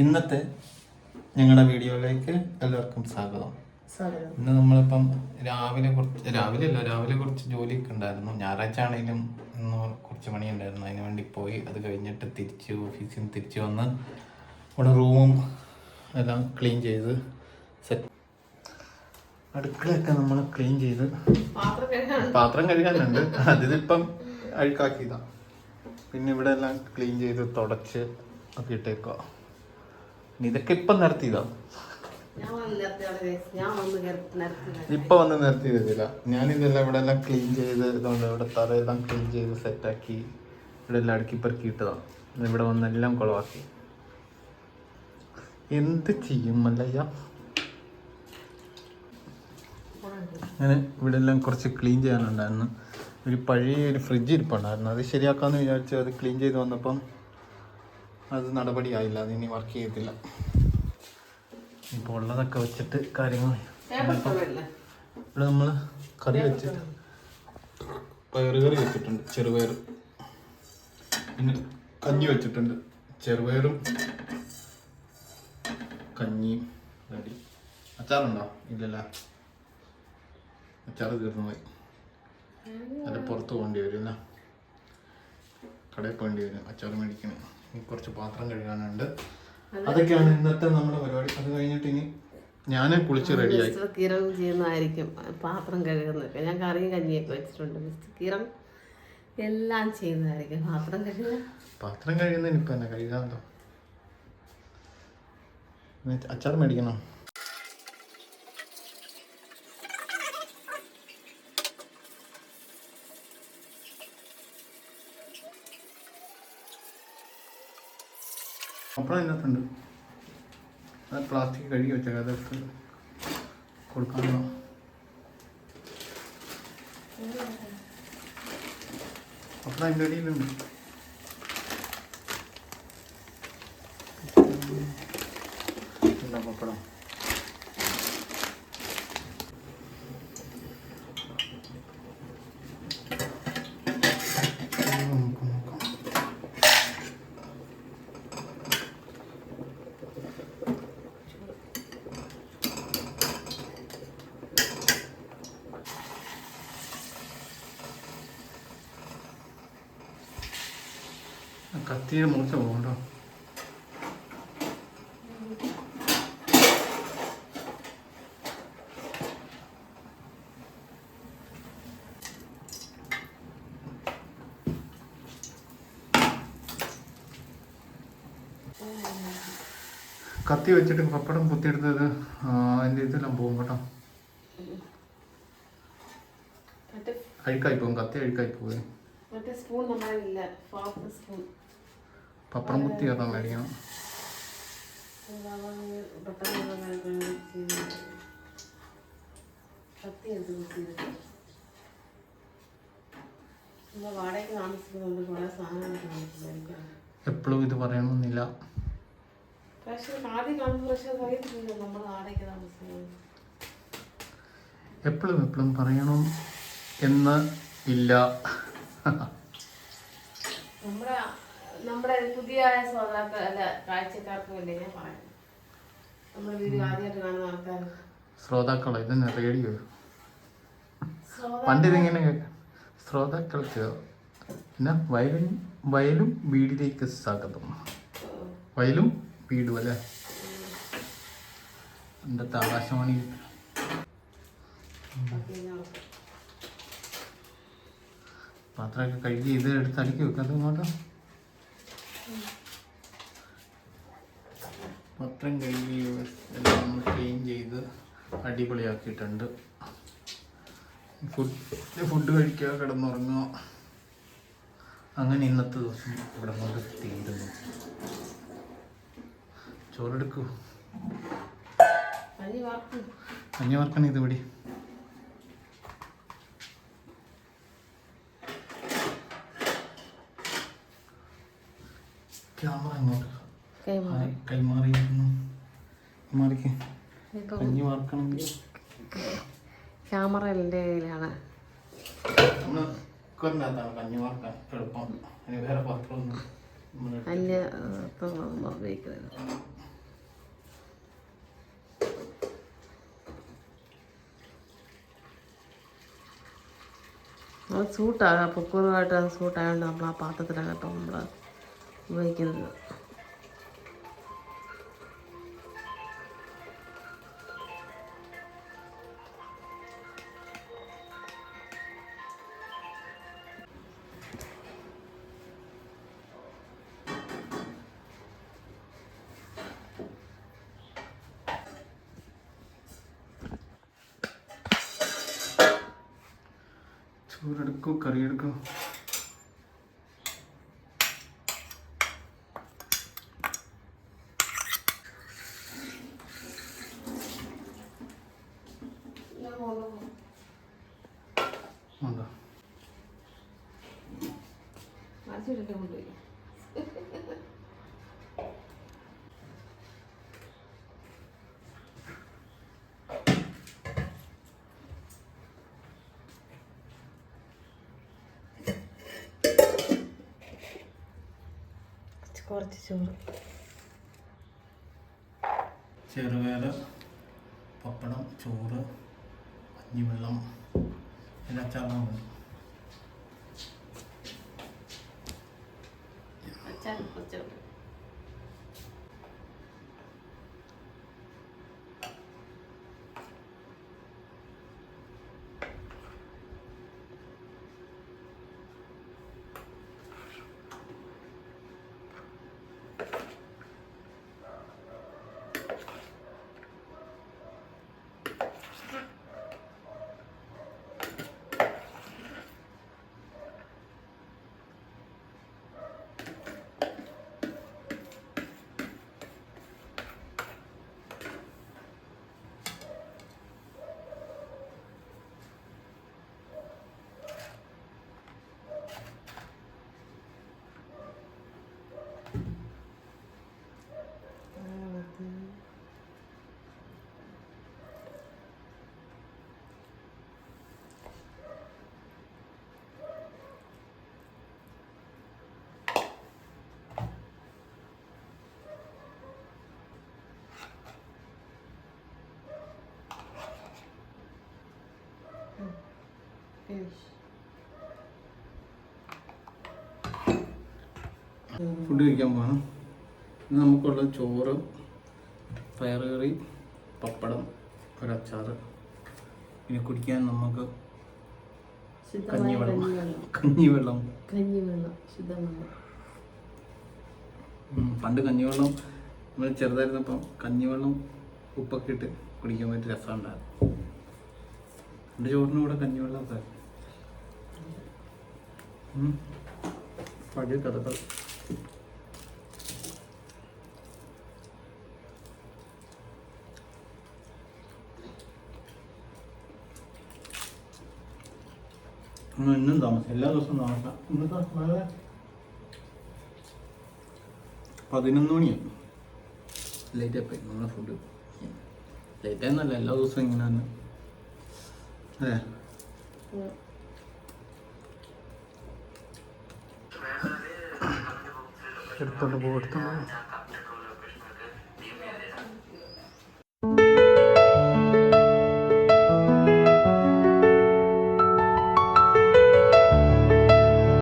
ഇന്നത്തെ ഞങ്ങളുടെ വീഡിയോയിലേക്ക് എല്ലാവർക്കും സ്വാഗതം. ഇന്ന് നമ്മളിപ്പം രാവിലെ കുറച്ച് രാവിലെ അല്ല രാവിലെ കുറച്ച് ജോലിയൊക്കെ ഉണ്ടായിരുന്നു. ഞായറാഴ്ച ആണെങ്കിലും ഇന്ന് കുറച്ച് പണി ഉണ്ടായിരുന്നു അതിന് വേണ്ടി പോയി. അത് കഴിഞ്ഞിട്ട് തിരിച്ച് ഓഫീസിൽ നിന്ന് തിരിച്ച് വന്ന് ഇവിടെ റൂമും എല്ലാം ക്ലീൻ ചെയ്ത് സെറ്റ് അടുക്കളയൊക്കെ നമ്മൾ ക്ലീൻ ചെയ്ത് പാത്രം കഴുകാനുണ്ട്. അതിലിപ്പം അഴുക്കാക്കിയതാണ് പിന്നെ ഇവിടെ എല്ലാം ക്ലീൻ ചെയ്ത് തുടച്ച് ഒക്കെ ഇട്ടേക്കുക ഇതൊക്കെ ഇപ്പം നിർത്തിയതാ? ഞാൻ വന്ന്. ഞാൻ വന്ന് നിർത്തിയതാണ്. ഇപ്പൊ വന്ന് നിർത്തിയതില്ല ഞാനിതെല്ലാം ഇവിടെ എല്ലാം ക്ലീൻ ചെയ്ത് ഇതുകൊണ്ട് ഇവിടെ തറയെല്ലാം ക്ലീൻ ചെയ്ത് സെറ്റാക്കി ഇവിടെ എല്ലാം അടുക്കി പെറുക്കി ഇട്ടതാണ് ഇവിടെ വന്നെല്ലാം കുളവാക്കി. എന്ത് ചെയ്യും മല്ലയ്യ? ഞാൻ ഇവിടെ എല്ലാം കുറച്ച് ക്ലീൻ ചെയ്യാനുണ്ടായിരുന്നു. ഒരു പഴയ ഒരു ഫ്രിഡ്ജ് ഇരിപ്പുണ്ടായിരുന്നു. അത് ശരിയാക്കാമെന്ന് വിചാരിച്ചു അത് ക്ലീൻ ചെയ്ത് വന്നപ്പം അത് നടപടിയായില്ല അത് ഇനി വർക്ക് ചെയ്യത്തില്ല. ഇപ്പോൾ ഉള്ളതൊക്കെ വെച്ചിട്ട് കാര്യങ്ങൾ? ഇവിടെ നമ്മൾ കറി വെച്ചിട്ട്. പയറ് കറി വെച്ചിട്ടുണ്ട് ചെറുപയർ പിന്നെ കഞ്ഞി വെച്ചിട്ടുണ്ട് ചെറുപയറും കഞ്ഞിയും റെഡി അച്ചാറുണ്ടോ ഇല്ലല്ല? അച്ചാറ് തീർന്നു പോയി. അത് പുറത്ത് പോകേണ്ടി വരും അല്ല? കടയിൽ പോകേണ്ടി വരും അച്ചാറ് മേടിക്കണം. കുറച്ച് പാത്രം കഴുകാനുണ്ട്. അതൊക്കെയാണ് ഇന്നത്തെ നമ്മുടെ പരിപാടി. അത് കഴിഞ്ഞിട്ട് ഇനി ഞാൻ കുളിച്ച് റെഡിയായി. മിസ്റ്റർ കിരൺ ചെയ്യുന്നതായിരിക്കും പാത്രം കഴുകുന്നത് ഞാൻ കറിയും കഞ്ഞിയൊക്കെ വെച്ചിട്ടുണ്ട്. മിസ്റ്റർ കിരൺ എല്ലാം ചെയ്യുന്നതായിരിക്കും. പാത്രം കഴുകുക പാത്രം കഴുകുന്നതിന് ഇപ്പം തന്നെ കഴുകാമല്ലോ അച്ചാർ മേടിക്കണം? പപ്പടം ഇതിനകത്തുണ്ട്. അത് പ്ലാസ്റ്റിക് കഴുകി വെച്ചേക്കാം അതെടുത്ത് കൊടുക്കാമല്ലോ പപ്പടം അതിന്റെ അടിയിലുണ്ട്. പപ്പടം. കത്തിയുടെ മൂർച്ച കേട്ടോ കത്തി വെച്ചിട്ട് പപ്പടം കുത്തിയെടുത്തത് അതിന്റെ ഇതെല്ലാം പോകും കേട്ടോ. അഴുക്കായി പോകും കത്തി അഴുക്കായി പോകും. സ്പൂൺ നമ്മളില്ല സ്പൂൺ പപ്പടം കുത്തി താമസിക്കും എപ്പോഴും ഇത് പറയണമെന്നില്ല. എപ്പോഴും എപ്പോഴും പറയണം എന്ന് ഇല്ല. നമ്മുടെ നമ്മുടെ പുതിയ ശ്രോതാക്കൾ അല്ല കാഴ്ചക്കാർക്ക് വേണ്ടി ഞാൻ പറയാം നമ്മുടെ വീഡിയോ ആദ്യമായിട്ട് കാണുന്ന ആൾക്കാർ ശ്രോതാക്കളോ ഇതന്നെ റേഡിയോ. പണ്ട് ഇതിങ്ങനെ ശ്രോതാക്കൾക്ക് പിന്നെ വയലും വയലും വീടിലേക്ക് സ്വാഗതം. വയലും വീടും അല്ലേ? പണ്ടത്തെ ആകാശവാണി പാത്രമൊക്കെ കഴുകി ഇത് എടുത്ത് അടുക്കി വെക്കാം അത് ഇങ്ങോട്ട് പാത്രം കഴുകി എല്ലാം നമ്മൾ ക്ലീൻ ചെയ്ത് അടിപൊളിയാക്കിയിട്ടുണ്ട്. ഫുഡ് ഫുഡ് കഴിക്കുക കിടന്നുറങ്ങുക. അങ്ങനെ ഇന്നത്തെ ദിവസം ഇവിടെ കൊണ്ട് തീരുന്നു ചോറെടുക്കൂ അഞ്ഞു കഞ്ഞി വറക്കണം ഇത് ഇവിടെ ക്യാമറ എന്റെ കയ്യിലാണ്. നമ്മൾ അത് സൂട്ടാകാം പൊക്കൂറുമായിട്ട് അത് സൂട്ടായതുകൊണ്ട് നമ്മൾ ആ പാത്രത്തിലാണ് കേട്ടോ നമ്മൾ ഉപയോഗിക്കുന്നത്. ചോറെടുക്കും കറിയെടുക്കും. ഉണ്ടോ മറിച്ചിട്ടിട്ട് കൊണ്ടുപോയി. കുറച്ച് ചോറ് ചെറുപയർ പപ്പടം ചോറ് കഞ്ഞിവെള്ളം എല്ലാ ചാറുണ്ട് അച്ചാർ കുറച്ച് ഫുഡ് കഴിക്കാൻ പോകണം ഇന്ന് നമുക്കുള്ള ചോറ് പയറുകറി പപ്പടം ഒരച്ചാറ്. പിന്നെ കുടിക്കാൻ നമുക്ക് കഞ്ഞിവെള്ളം. കഞ്ഞിവെള്ളം. കഞ്ഞിവെള്ളം. പണ്ട് കഞ്ഞിവെള്ളം നമ്മൾ ചെറുതായിരുന്നപ്പം കഞ്ഞിവെള്ളം ഉപ്പൊക്കെ ഇട്ട് കുടിക്കാൻ പറ്റിയ രസമുണ്ടായിരുന്നു. എന്റെ ചോറിനും കൂടെ കഞ്ഞിവെള്ളം ഒക്കെ. പഴയ കഥകൾ. ഇന്ന് ഇന്നും താമസം. എല്ലാ ദിവസവും താമസം. ഇന്നത്തെ വളരെ പതിനൊന്ന് മണിയാണ് ലേറ്റ് ആയി നമ്മളെ ഫുഡ് ലേറ്റ് ആയെന്നല്ല എല്ലാ ദിവസവും ഇങ്ങനെ തന്നെ അതെ എടുത്തോണ്ട് പോകും എടുത്തോണ്ട് പോകും